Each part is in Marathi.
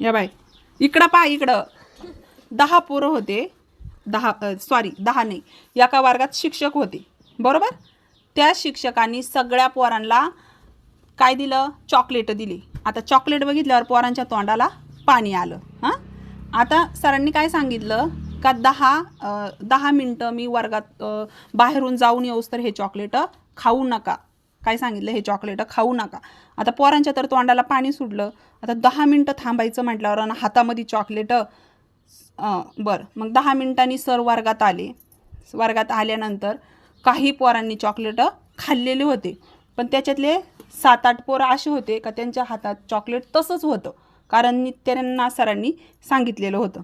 या बाय इकडं पा इकडं. दहा पोरं होते. दहा सॉरी दहा नाही. एका वर्गात शिक्षक होते. बरोबर? त्या शिक्षकांनी सगळ्या पोरांना काय दिलं? चॉकलेट दिली. आता चॉकलेट बघितल्यावर पोरांच्या तोंडाला पाणी आलं. हां? आता सरांनी काय सांगितलं? का दहा दहा मिनटं मी वर्गात बाहेरून जाऊन येऊस तर हे चॉकलेट खाऊ नका. काय सांगितलं? हे चॉकलेट खाऊ नका. आता पोरांच्या तर तोंडाला पाणी सुटलं. आता दहा मिनटं थांबायचं म्हटल्यावर आणि हातामध्ये चॉकलेट बरं. मग दहा मिनटांनी सर वर्गात आले. वर्गात आल्यानंतर काही पोरांनी चॉकलेट खाल्लेले होते. पण त्याच्यातले सात आठ पोरं असे होते का त्यांच्या हातात चॉकलेट तसंच होतं. कारण त्यांना सरांनी सांगितलेलं होतं.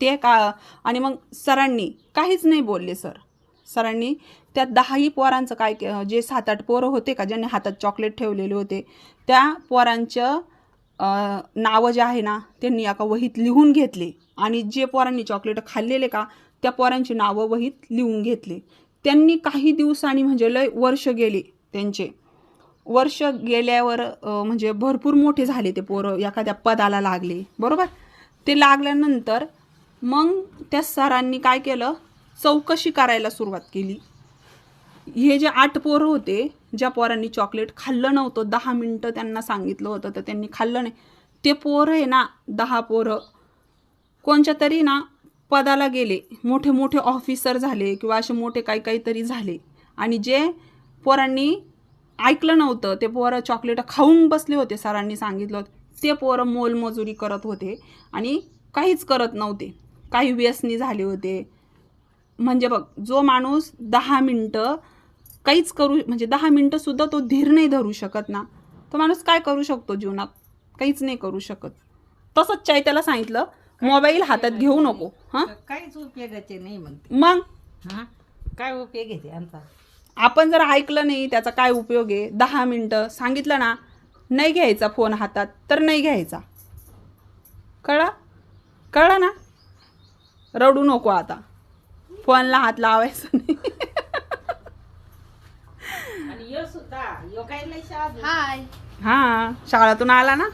ते का? आणि मग सरांनी काहीच नाही बोलले सर. सरांनी त्या दहाही पोरांचं काय के- जे सात आठ पोरं होते का ज्यांनी हातात चॉकलेट ठेवलेले होते त्या पोरांचं नावं जे आहे ना त्यांनी एका वहीत लिहून घेतले. आणि जे पोरांनी चॉकलेट खाल्लेले का त्या पोरांची नावं वहीत लिहून घेतले. त्यांनी काही दिवसांनी म्हणजे लय वर्ष गेले त्यांचे. वर्ष गेल्यावर म्हणजे भरपूर मोठे झाले ते पोरं एखाद्या पदाला लागले. बरोबर? ते लागल्यानंतर मग त्या सरांनी काय केलं? चौकशी करायला सुरुवात केली. हे जे आठ पोरं होते ज्या पोरांनी चॉकलेट खाल्लं नव्हतं दहा मिनटं त्यांना सांगितलं होतं तर त्यांनी खाल्लं नाही. ते पोरं आहे ना दहा पोरं. कोणच्या तरी ना पदाला गेले. मोठे मोठे ऑफिसर झाले किंवा असे मोठे काही काहीतरी झाले. आणि जे पोरांनी ऐकलं नव्हतं ते पोरं चॉकलेट खाऊन बसले होते सरांनी सांगितलं होतं. ते पोरं मोलमजुरी करत होते आणि काहीच करत नव्हते. काही व्यसनी झाले होते. म्हणजे बघ जो माणूस दहा मिनटं काहीच करू म्हणजे दहा मिनटं सुद्धा तो धीर नाही धरू शकत ना तो माणूस काय करू शकतो जीवनात? काहीच नाही करू शकत. तसंच चैत्याला सांगितलं मोबाईल हातात घेऊ नको. हां? काहीच उपयोगाचे नाही मग ते. मग? हा? काय उपयोग आहे आमचा आपण जर ऐकलं नाही त्याचा काय उपयोग आहे? दहा मिनटं सांगितलं ना नाही घ्यायचा फोन हातात तर नाही घ्यायचा. कळा कळा ना? रडू नको आता. फोनला हात लावायचा नाही. आणि यो सुद्धा यो काय लय शाद हाय. हां शाळेतून आला ना?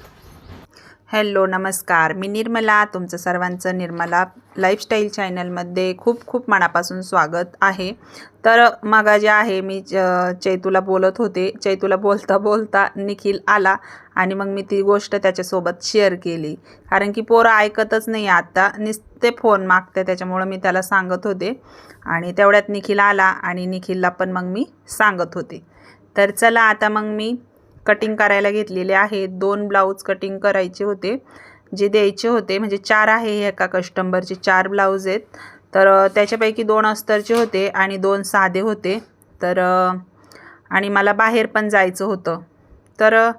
हॅलो नमस्कार. मी निर्मला तुमचं सर्वांचं निर्मला लाईफस्टाईल चॅनलमध्ये खूप खूप मनापासून स्वागत आहे. तर मगा जे आहे मी च- चैतूला बोलत होते. चैतूला बोलता बोलता निखिल आला आणि मग मी ती गोष्ट त्याच्यासोबत शेअर केली. कारण की पोरं ऐकतच नाही आता. नुसते फोन मागते त्याच्यामुळं मी त्याला सांगत होते. आणि तेवढ्यात निखिल आला आणि निखिलला पण मग मी सांगत होते. तर चला आता मग मी कटिंग करायला घेतलेले आहेत. दोन ब्लाऊज कटिंग करायचे होते. जे द्यायचे होते म्हणजे चार आहे एका कस्टमरचे चार ब्लाऊज आहेत. तर त्याच्यापैकी दोन अस्तरचे होते आणि दोन साधे होते. तर आणि मला बाहेर पण जायचं होतं. तर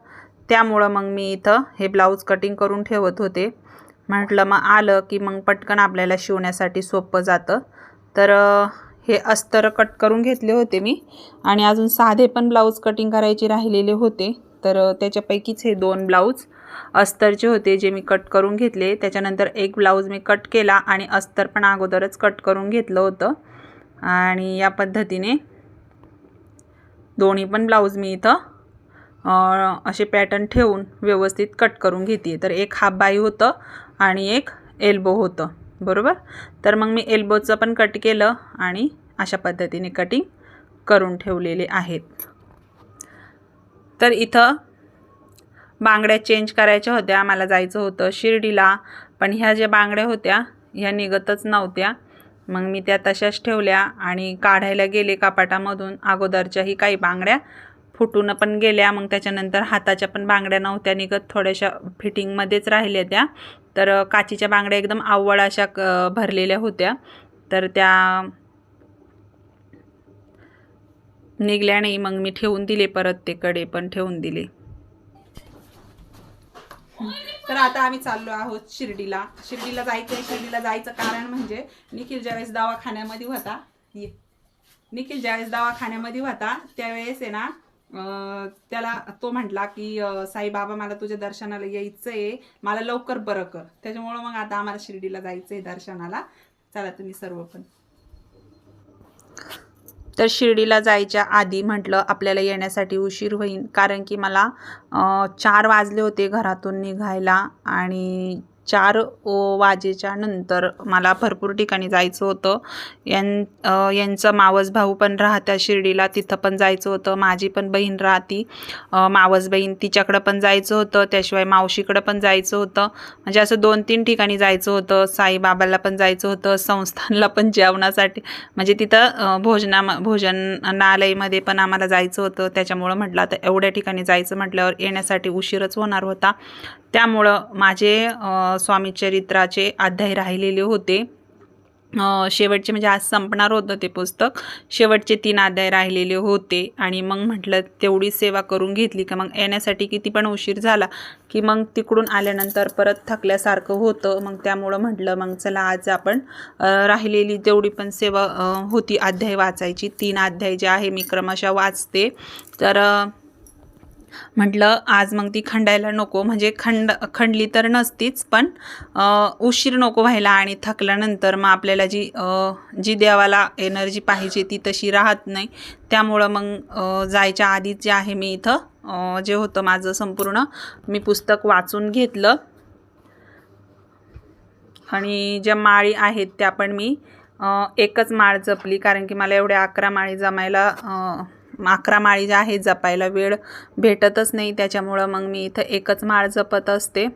त्यामुळं मग मी इथं हे ब्लाऊज कटिंग करून ठेवत होते. म्हटलं मग आलं की मग पटकन आपल्याला शिवण्यासाठी सोपं जातं. तर हे अस्तर कट करून घेतले होते मी. आणि अजून साधे पण ब्लाऊज कटिंग करायचे राहिलेले होते. तर त्याच्यापैकीच हे दोन ब्लाऊज अस्तरचे होते जे मी कट करून घेतले. त्याच्यानंतर एक ब्लाऊज मी कट केला आणि अस्तर पण अगोदरच कट करून घेतलं होतं. आणि या पद्धतीने दोन्ही पण ब्लाऊज मी इथं असे पॅटर्न ठेवून व्यवस्थित कट करून घेते तर एक हाफ बाई होतं आणि एक एल्बो होतं. बरोबर? तर मग मी एल्बोचं पण कट केलं आणि अशा पद्धतीने कटिंग करून ठेवलेले आहेत. तर इथं बांगड्या चेंज करायच्या होत्या. मला जायचं होतं शिर्डीला पण ह्या ज्या बांगड्या होत्या ह्या निघतच नव्हत्या. मग मी त्या तशाच ठेवल्या आणि काढायला गेले कपाटामधून. अगोदरच्याही काही बांगड्या फुटून पण गेल्या. मग त्याच्यानंतर हाताच्या पण बांगड्या नव्हत्या निघत. थोड्याशा फिटिंगमध्येच राहिल्या त्या. तर काचीच्या बांगड्या एकदम आवळ अशा क- भरलेल्या होत्या. तर त्या निघल्या नाही मग मी ठेवून दिले परत ते कडे पण ठेवून दिले. तर आता आम्ही चाललो आहोत शिर्डीला. शिर्डीला जायचंय शिर्डीला जायचं कारण म्हणजे निखिल ज्यावेळेस दवाखान्यामध्ये होता ये. निखिल ज्यावेळेस दवाखान्यामध्ये होता त्यावेळेस आहे ना त्याला तो म्हटला की साईबाबा मला तुझ्या दर्शनाला यायचं आहे मला लवकर बरं कर. त्याच्यामुळं मग आता आम्हाला शिर्डीला जायचं आहे दर्शनाला. चला तुम्ही सर्व पण. तर शिर्डीला जायच्या आधी म्हटलं आपल्याला येण्यासाठी उशीर होईल कारण की मला चार वाजले होते घरातून निघायला आणि चार ओ वाजेच्या नंतर मला भरपूर ठिकाणी जायचं होतं. यां यांचं मावस भाऊ पण राहत्या शिर्डीला तिथं पण जायचं होतं. माझी पण बहीण राहती. मावस बहीण तिच्याकडं पण जायचं होतं. त्याशिवाय मावशीकडं पण जायचं होतं. म्हणजे असं दोन तीन ठिकाणी जायचं होतं. साईबाबाला पण जायचं होतं. संस्थानला पण जेवणासाठी. म्हणजे तिथं भोजना भोजनालयमध्ये पण आम्हाला जायचं होतं. त्याच्यामुळं म्हटलं आता एवढ्या ठिकाणी जायचं म्हटल्यावर येण्यासाठी उशीरच होणार होता. त्यामुळं माझे स्वामीचरित्राचे स्वामी चरित्राचे अध्याय राहिलेले होते. शेवटचे म्हणजे आज संपणार होतं ते पुस्तक. शेवटचे तीन अध्याय राहिलेले होते. आणि मग म्हटलं तेवढी सेवा करून घेतली का मग येण्यासाठी किती पण उशीर झाला की मग तिकडून आल्यानंतर परत थकल्यासारखं होतं. मग त्यामुळं म्हटलं मग चला आज आपण राहिलेली तेवढी पण सेवा होती. अध्याय वाचायची. तीन अध्याय जे आहे मी क्रमशः वाचते. तर म्हटलं आज मग ती खंडायला नको. म्हणजे खंड खंडली तर नसतीच पण उशीर नको व्हायला आणि थकल्यानंतर मग आपल्याला जी जी देवाला एनर्जी पाहिजे ती तशी राहत नाही. त्यामुळं मग जायच्या आधीच जे आहे मी इथं जे होतं माझं संपूर्ण मी पुस्तक वाचून घेतलं. आणि ज्या माळी आहेत त्या पण मी एकच माळ जपली कारण की मला एवढ्या अकरा माळी जमायला अकरा माळी ज्या आहेत जपायला वेळ भेटतच नाही. त्याच्यामुळं मग मी इथं एकच माळ जपत असते.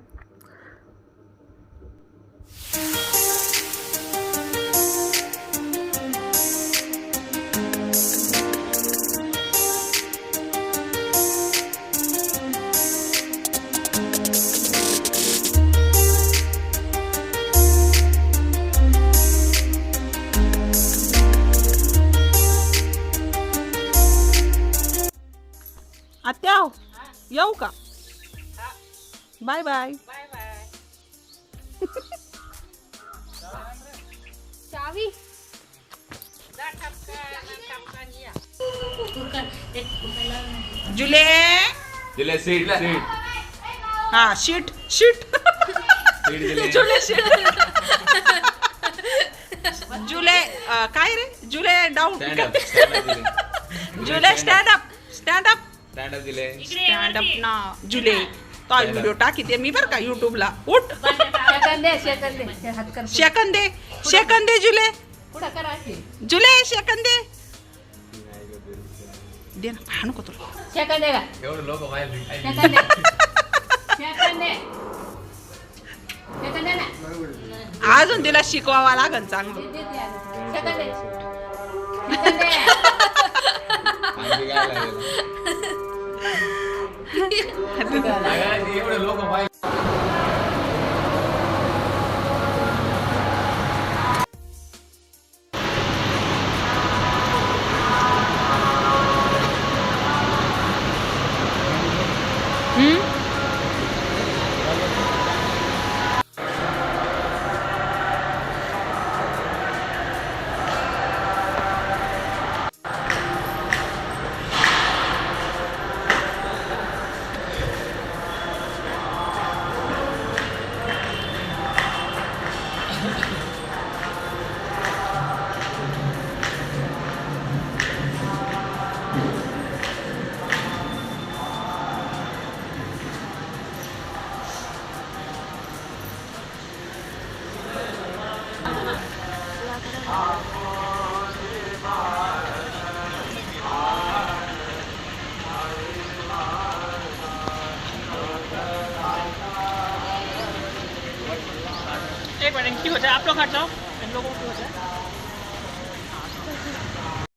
येऊ का बाय बाय चावी जुले दिले सीट सीट हा शीट शीट सीट दिले जुले शीट जुले अ, काय रे जुले down July stand up stand up stand up दिले. स्टँड अप ना जुले. तो व्हिडिओ टाकीते मी बरं का युट्यूबला उठ. शेकंद शेकंद. दे जुले. जुले शेकंद. दे दे ना पाहा नको तुला. सेकंद दे का? एवढं लोक अजून तिला शिकवावा लागन चांगलं. दे, दे, हो आप लोग हट जाओ इन लोगों को हो